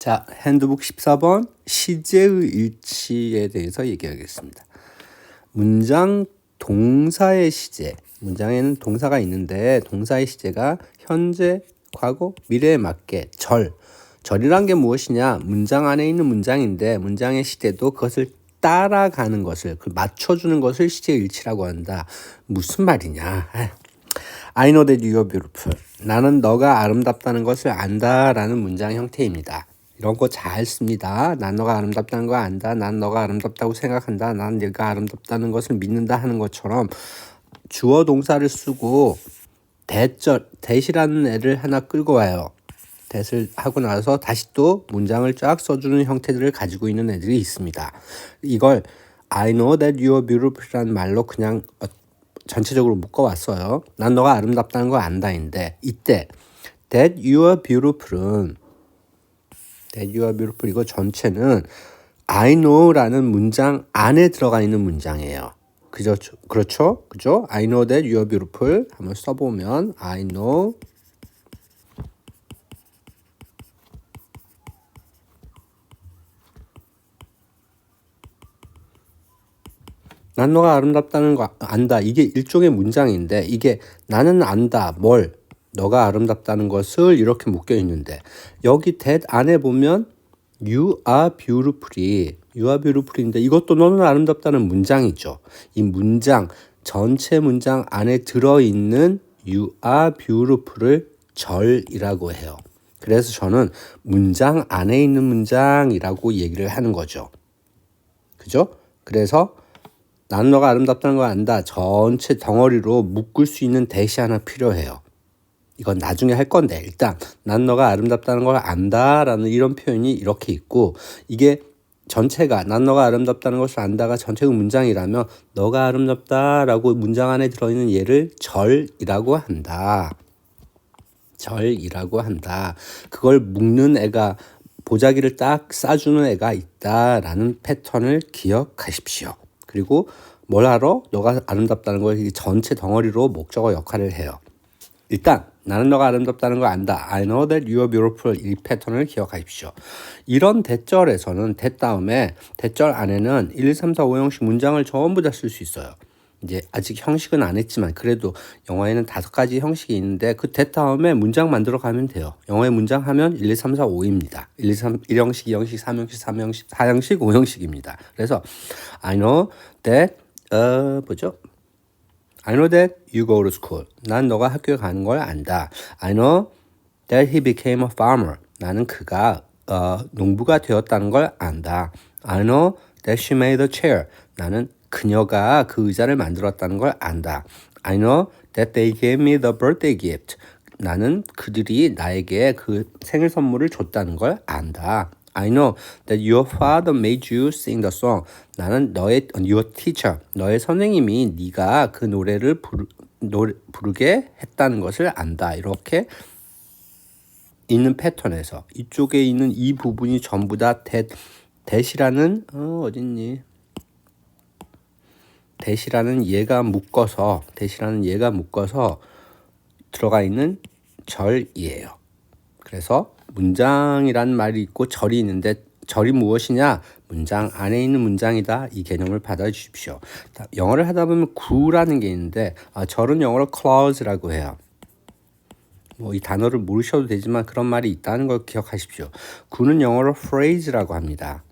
자, 핸드북 14번 시제의 일치에 대해서 얘기하겠습니다. 문장 동사의 시제. 문장에는 동사가 있는데 동사의 시제가 현재, 과거, 미래에 맞게 절. 절이란 게 무엇이냐? 문장 안에 있는 문장인데 문장의 시제도 그것을 따라가는 것을 그 맞춰주는 것을 시제 일치라고 한다. 무슨 말이냐? I know that you're beautiful. 나는 너가 아름답다는 것을 안다라는 문장 형태입니다. 이런 거 잘 씁니다. 난 너가 아름답다는 거 안다. 난 너가 아름답다고 생각한다. 난 네가 아름답다는 것을 믿는다 하는 것처럼 주어 동사를 쓰고 대절 대시라는 애를 하나 끌고 와요. 대를 하고 나서 다시 또 문장을 쫙 써주는 형태들을 가지고 있는 애들이 있습니다. 이걸 I know that you're beautiful이라는 말로 그냥 어, 전체적으로 묶어왔어요. 난 너가 아름답다는 거 안다인데 이때 that you're beautiful은 that you are beautiful 이거 전체는 I know라는 문장 안에 들어가 있는 문장이에요. 그죠? 그렇죠? 그죠? I know that you are beautiful 한번 써보면 I know 난 너가 아름답다는 거 안다. 이게 일종의 문장인데 이게 나는 안다. 뭘? 너가 아름답다는 것을 이렇게 묶여 있는데 여기 that 안에 보면 you are beautiful이 you are beautiful인데 이것도 너는 아름답다는 문장이죠. 이 문장 전체 문장 안에 들어 있는 you are beautiful을 절이라고 해요. 그래서 저는 문장 안에 있는 문장이라고 얘기를 하는 거죠. 그죠? 그래서 난 너가 아름답다는 걸 안다. 전체 덩어리로 묶을 수 있는 대시 하나 필요해요. 이건 나중에 할 건데 일단 난 너가 아름답다는 걸 안다라는 이런 표현이 이렇게 있고 이게 전체가 난 너가 아름답다는 것을 안다가 전체의 문장이라면 너가 아름답다라고 문장 안에 들어있는 얘를 절이라고 한다. 절이라고 한다. 그걸 묶는 애가 보자기를 딱 싸주는 애가 있다라는 패턴을 기억하십시오. 그리고 뭘 알아? 너가 아름답다는 걸 전체 덩어리로 목적어 역할을 해요. 일단 나는 너가 아름답다는 걸 안다. I know that you are beautiful. 이 패턴을 기억하십시오. 이런 대절에서는 대 다음에 대절 안에는 1, 2, 3, 4, 5 형식 문장을 전부 다 쓸 수 있어요. 이제 아직 형식은 안 했지만 그래도 영어에는 다섯 가지 형식이 있는데 그 대 다음에 문장 만들어 가면 돼요. 영어의 문장 하면 1, 2, 3, 4, 5입니다. 1, 2, 3, 1형식, 2형식, 3형식, 3형식, 4형식, 5형식입니다. 그래서 I know that 어 뭐죠? I know that you go to school. 난 너가 학교에 가는 걸 안다. I know that he became a farmer. 나는 그가 어, 농부가 되었다는 걸 안다. I know that she made a chair. 나는 그녀가 그 의자를 만들었다는 걸 안다. I know that they gave me the birthday gift. 나는 그들이 나에게 그 생일 선물을 줬다는 걸 안다. I know that your father made you sing the song. 나는 너의 your teacher, 너의 선생님이 네가 그 노래를 부르, 노래, 부르게 했다는 것을 안다. 이렇게 있는 패턴에서 이쪽에 있는 이 부분이 전부 다 대, 대시라는 어, 어딨니? 대시라는 얘가 묶어서 대시라는 얘가 묶어서 들어가 있는 절이에요. 그래서 문장이란 말이 있고 절이 있는데 절이 무엇이냐? 문장 안에 있는 문장이다. 이 개념을 받아주십시오. 영어를 하다 보면 구라는 게 있는데 아, 절은 영어로 clause라고 해요. 뭐 이 단어를 모르셔도 되지만 그런 말이 있다는 걸 기억하십시오. 구는 영어로 phrase라고 합니다.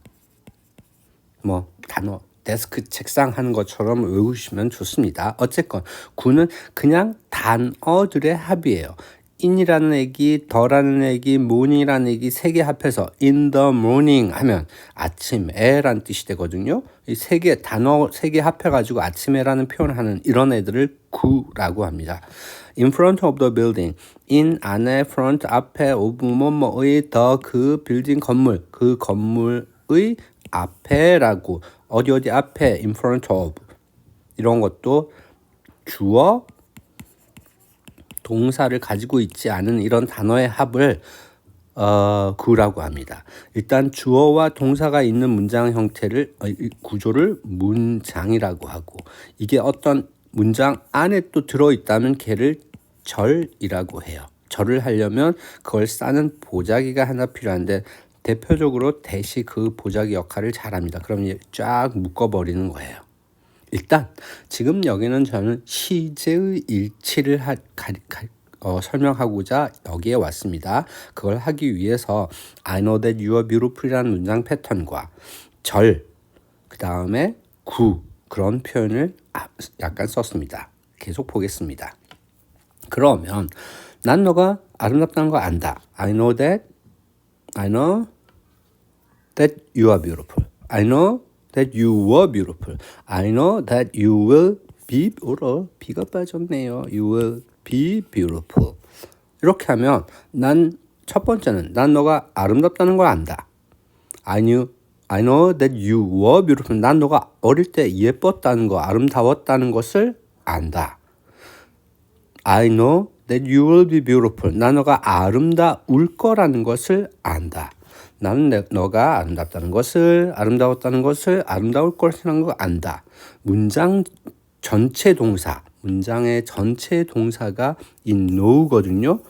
뭐 단어 데스크 책상 하는 것처럼 외우시면 좋습니다. 어쨌건 구는 그냥 단어들의 합이에요. In이라는 얘기, 더라는 얘기, morning이라는 얘기 세개 합해서 in the morning 하면 아침에라는 뜻이 되거든요. 이 세 개 단어 세 개 합해 가지고 아침에라는 표현하는 이런 애들을 구라고 합니다. In front of the building, in 안에 front 앞에 of 뭐뭐의 더그 빌딩 건물 그 건물의 앞에라고 어디 어디 앞에 in front of 이런 것도 주어 동사를 가지고 있지 않은 이런 단어의 합을 어, 구라고 합니다. 일단 주어와 동사가 있는 문장 형태를 어, 구조를 문장이라고 하고 이게 어떤 문장 안에 또 들어 있다면 걔를 절이라고 해요. 절을 하려면 그걸 싸는 보자기가 하나 필요한데 대표적으로 대시 그 보자기 역할을 잘합니다. 그럼 쫙 묶어버리는 거예요. 일단 지금 여기는 저는 시제의 일치를 하, 가, 가, 어, 설명하고자 여기에 왔습니다. 그걸 하기 위해서 I know that you are beautiful이라는 문장 패턴과 절, 그 다음에 구 그런 표현을 아, 약간 썼습니다. 계속 보겠습니다. 그러면 난 너가 아름답다는 거 안다. I know that I know that you are beautiful. I know that you were beautiful. I know that you will be 오로 비가 빠졌네요. You will be beautiful. 이렇게 하면 난 첫 번째는 난 너가 아름답다는 걸 안다. I knew I know that you were beautiful. 난 너가 어릴 때 예뻤다는 거, 아름다웠다는 것을 안다. I know that you will be beautiful. 난 너가 아름다울 거라는 것을 안다. 나는 내, 너가 아름답다는 것을, 아름다웠다는 것을, 아름다울 것이라는 걸 안다. 문장 전체 동사, 문장의 전체 동사가 in know거든요.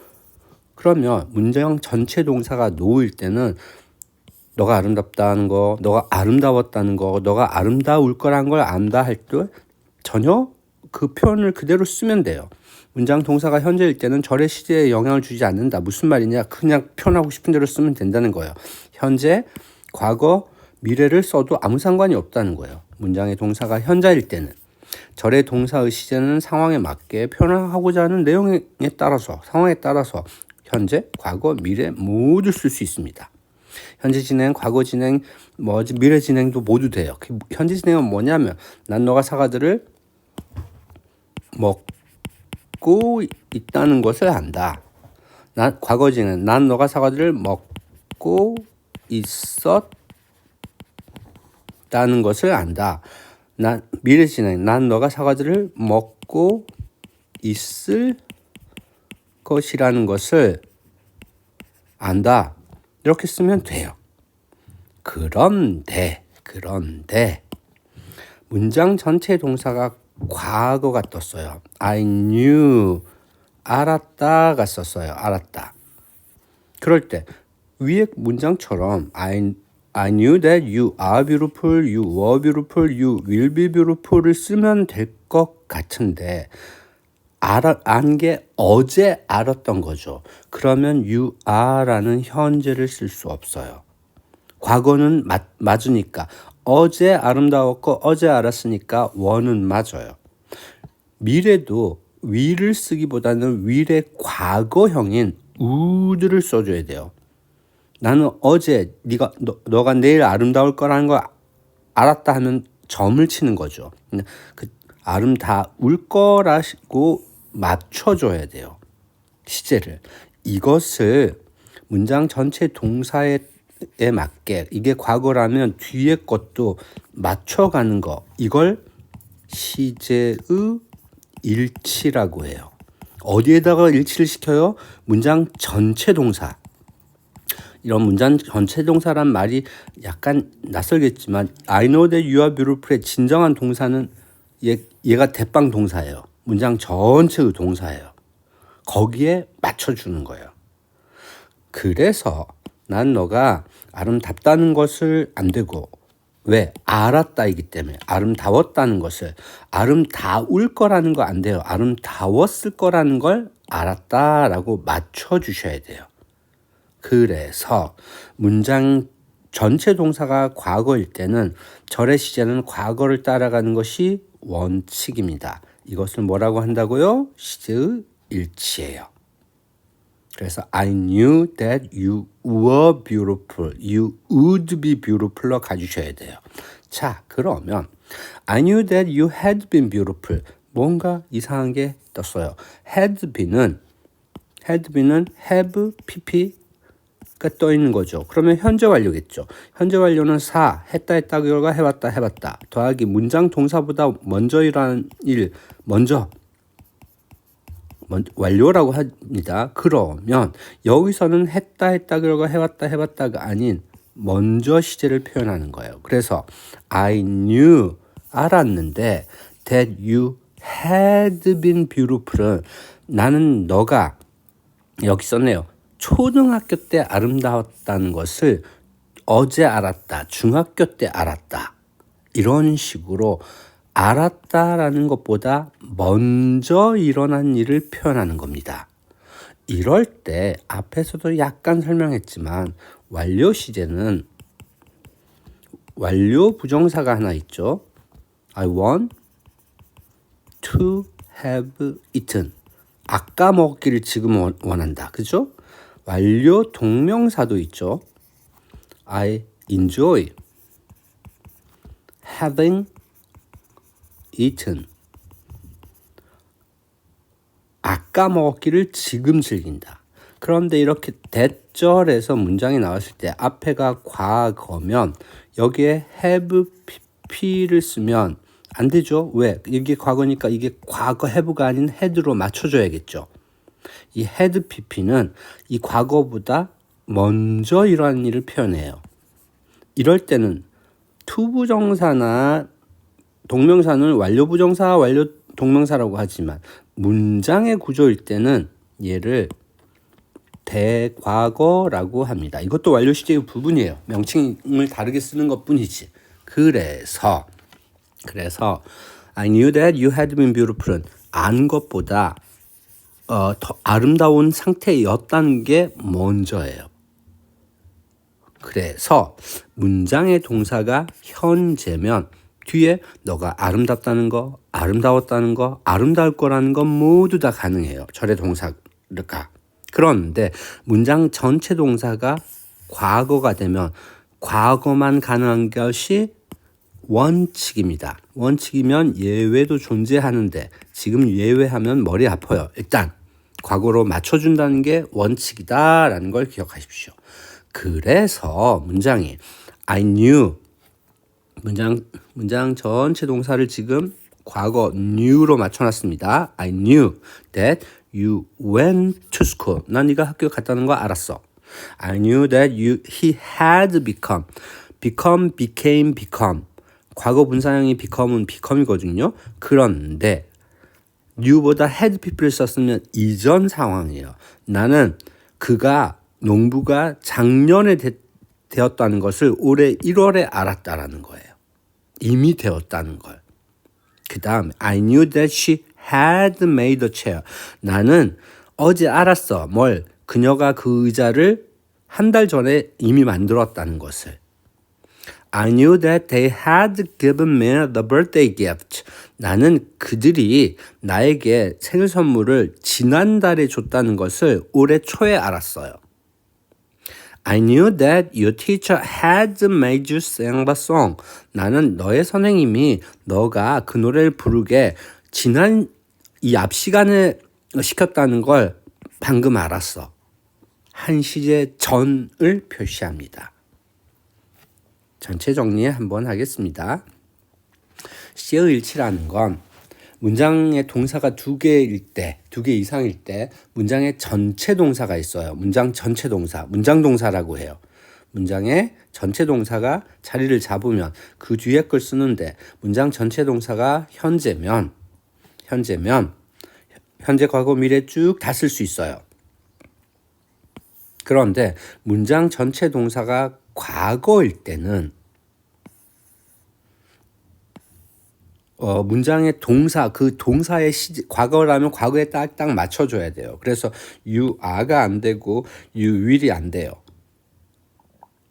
그러면 문장 전체 동사가 know일 때는 너가 아름답다는 거, 너가 아름다웠다는 거, 너가 아름다울 거란 걸 안다 할 때 전혀 그 표현을 그대로 쓰면 돼요. 문장 동사가 현재일 때는 절의 시제에 영향을 주지 않는다. 무슨 말이냐? 그냥 표현하고 싶은 대로 쓰면 된다는 거예요. 현재, 과거, 미래를 써도 아무 상관이 없다는 거예요. 문장의 동사가 현자일 때는. 절의 동사의 시제는 상황에 맞게 표현하고자 하는 내용에 따라서, 상황에 따라서 현재, 과거, 미래 모두 쓸 수 있습니다. 현재 진행, 과거 진행, 뭐 미래 진행도 모두 돼요. 그 현재 진행은 뭐냐면 난 너가 사과들을 먹 고 있다는 것을 안다. 난 과거 진행, 난 너가 사과들을 먹고 있었다는 것을 안다. 난 미래 진행, 난 너가 사과들을 먹고 있을 것이라는 것을 안다. 이렇게 쓰면 돼요. 그런데, 그런데, 문장 전체 동사가 과거가 떴어요. I knew, 알았다가 썼어요. 알았다. 그럴 때, 위에 문장처럼 I, I knew that you are beautiful, you were beautiful, you will be beautiful을 쓰면 될 것 같은데, 안게 어제 알았던 거죠. 그러면 you are라는 현재를 쓸 수 없어요. 과거는 맞, 맞으니까 어제 아름다웠고 어제 알았으니까 원은 맞아요. 미래도 will을 쓰기보다는 will의 과거형인 would를 써줘야 돼요. 나는 어제 네가 너, 너가 내일 아름다울 거라는 걸 알았다 하면 점을 치는 거죠. 그 아름다울 거라고 맞춰줘야 돼요. 시제를. 이것을 문장 전체 동사 에 맞게 이게 과거라면 뒤에 것도 맞춰가는 거 이걸 시제의 일치라고 해요. 어디에다가 일치를 시켜요? 문장 전체 동사. 이런 문장 전체 동사란 말이 약간 낯설겠지만 I know that you are beautiful의 진정한 동사는 얘, 얘가 대빵 동사예요. 문장 전체의 동사예요. 거기에 맞춰주는 거예요. 그래서 난 너가 아름답다는 것을 안 되고 왜 알았다이기 때문에 아름다웠다는 것을 아름다울 거라는 거 안 돼요. 아름다웠을 거라는 걸 알았다라고 맞춰 주셔야 돼요. 그래서 문장 전체 동사가 과거일 때는 절의 시제는 과거를 따라가는 것이 원칙입니다. 이것을 뭐라고 한다고요? 시제의 일치예요. 그래서 I knew that you were beautiful. You would be beautiful로 가주셔야 돼요. 자, 그러면 I knew that you had been beautiful. 뭔가 이상한 게 떴어요. had been은 had been은 have, pp, 가떠 있는 거죠. 그러면 현재 완료겠죠. 현재 완료는 사, 했다 했다 결과 해봤다 해봤다. 더하기 문장 동사보다 먼저 일어난 일, 먼저 완료라고 합니다. 그러면 여기서는 했다 했다 결과 해봤다 해봤다가 아닌 먼저 시제를 표현하는 거예요. 그래서 I knew 알았는데 that you had been beautiful은 나는 너가 여기 썼네요. 초등학교 때 아름다웠다는 것을 어제 알았다. 중학교 때 알았다. 이런 식으로 알았다라는 것보다 먼저 일어난 일을 표현하는 겁니다. 이럴 때 앞에서도 약간 설명했지만 완료 시제는 완료 부정사가 하나 있죠. I want to have eaten. 아까 먹기를 지금 원- 원한다. 그죠? 완료 동명사도 있죠. I enjoy having eaten. 아까 먹었기를 지금 즐긴다. 그런데 이렇게 대절에서 문장이 나왔을 때 앞에가 과거면 여기에 have pp를 쓰면 안 되죠. 왜? 이게 과거니까 이게 과거 have가 아닌 had로 맞춰줘야겠죠. 이 had pp는 이 과거보다 먼저 이러한 일을 표현해요. 이럴 때는 투부정사나 동명사는 완료 부정사, 완료 동명사라고 하지만 문장의 구조일 때는 얘를 대과거라고 합니다. 이것도 완료 시제의 부분이에요. 명칭을 다르게 쓰는 것뿐이지. 그래서 그래서 I knew that you had been beautiful은 안 것보다 어, 더 아름다운 상태였다는 게 먼저예요. 그래서 문장의 동사가 현재면 뒤에 너가 아름답다는 거, 아름다웠다는 거, 아름다울 거라는 건 모두 다 가능해요. 절의 동사가. 그런데 문장 전체 동사가 과거가 되면 과거만 가능한 것이 원칙입니다. 원칙이면 예외도 존재하는데 지금 예외하면 머리 아파요. 일단 과거로 맞춰준다는 게 원칙이다라는 걸 기억하십시오. 그래서 문장이 I knew 문장 문장 전체 동사를 지금 과거 knew로 맞춰놨습니다. I knew that you went to school. 난 네가 학교 갔다는 거 알았어. I knew that you he had become. become became become. 과거 분사형이 become은 become이거든요. 그런데 new보다 had pp를 썼으면 이전 상황이에요. 나는 그가 농부가 작년에 되, 되었다는 것을 올해 1월에 알았다라는 거예요. 이미 되었다는 걸. 그 다음 I knew that she had made a chair. 나는 어제 알았어. 뭘 그녀가 그 의자를 한 달 전에 이미 만들었다는 것을. I knew that they had given me the birthday gift. 나는 그들이 나에게 생일 선물을 지난달에 줬다는 것을 올해 초에 알았어요. I knew that your teacher had made you sing the song. 나는 너의 선생님이 너가 그 노래를 부르게 지난 이 앞 시간에 시켰다는 걸 방금 알았어. 한 시제 전을 표시합니다. 전체 정리 한번 하겠습니다. 시어일치라는 건 문장의 동사가 두 개일 때, 두 개 이상일 때 문장의 전체 동사가 있어요. 문장 전체 동사, 문장 동사라고 해요. 문장의 전체 동사가 자리를 잡으면 그 뒤에 걸 쓰는데 문장 전체 동사가 현재면 현재면 현재, 과거, 미래 쭉 다 쓸 수 있어요. 그런데 문장 전체 동사가 과거일 때는 어, 문장의 동사, 그 동사의 시, 과거라면 과거에 딱 딱 맞춰줘야 돼요. 그래서 you are가 안 되고 you will이 안 돼요.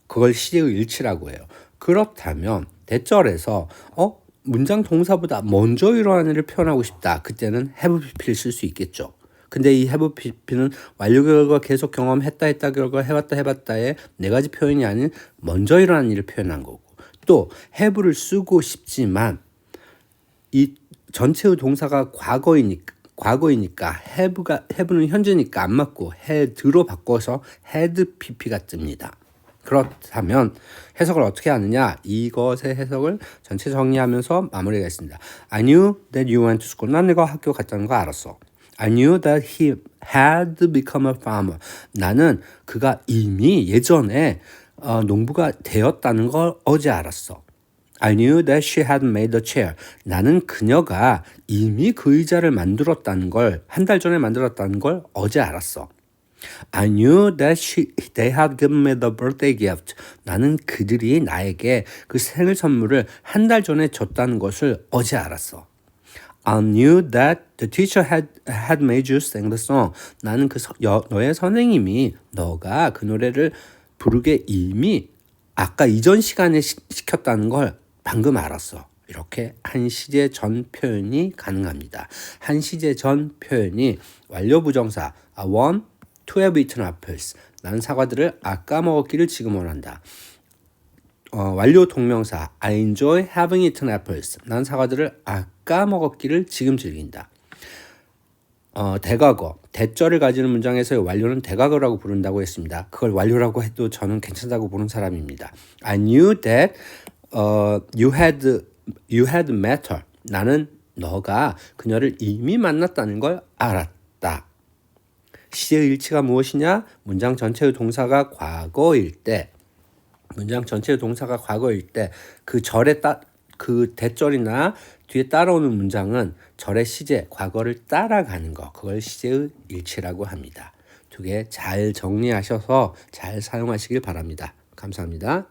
그걸 시제의 일치라고 해요. 그렇다면 대절에서 어 문장 동사보다 먼저 일어난 일을 표현하고 싶다. 그때는 have pp를 쓸 수 있겠죠. 근데 이 have pp는 완료 결과 계속 경험했다 했다 결과 해봤다 해봤다의 네 가지 표현이 아닌 먼저 일어난 일을 표현한 거고 또 have를 쓰고 싶지만 이 전체의 동사가 과거이니까 과거이니까 have가 have는 현재니까 안 맞고 had로 바꿔서 had pp가 뜹니다. 그렇다면 해석을 어떻게 하느냐? 이것의 해석을 전체 정리하면서 마무리하겠습니다. I knew that you went to school. 난 내가 학교 갔다는 거 알았어. I knew that he had become a farmer. 나는 그가 이미 예전에 어, 농부가 되었다는 걸 어제 알았어. I knew that she had made a chair. 나는 그녀가 이미 그 의자를 만들었다는 걸, 한 달 전에 만들었다는 걸 어제 알았어. I knew that she, they had given me the birthday gift. 나는 그들이 나에게 그 생일 선물을 한 달 전에 줬다는 것을 어제 알았어. I knew that the teacher had, had made you sing the song. 나는 그 서, 여, 너의 선생님이 너가 그 노래를 부르게 이미 아까 이전 시간에 시, 시켰다는 걸 방금 알았어. 이렇게 한 시제 전 표현이 가능합니다. 한 시제 전 표현이 완료 부정사 I want to have eaten apples. 나는 사과들을 아까 먹었기를 지금 원한다. 어, 완료 동명사 I enjoy having eaten apples. 난 사과들을 아까 먹었기를 지금 즐긴다. 어, 대과거, 대절을 가지는 문장에서의 완료는 대과거라고 부른다고 했습니다. 그걸 완료라고 해도 저는 괜찮다고 보는 사람입니다. I knew that uh, you had you had met her. 나는 너가 그녀를 이미 만났다는 걸 알았다. 시의 일치가 무엇이냐? 문장 전체의 동사가 과거일 때 문장 전체의 동사가 과거일 때 그 절에 따 그 대절이나 뒤에 따라오는 문장은 절의 시제 과거를 따라가는 거 그걸 시제의 일치라고 합니다. 두 개 잘 정리하셔서 잘 사용하시길 바랍니다. 감사합니다.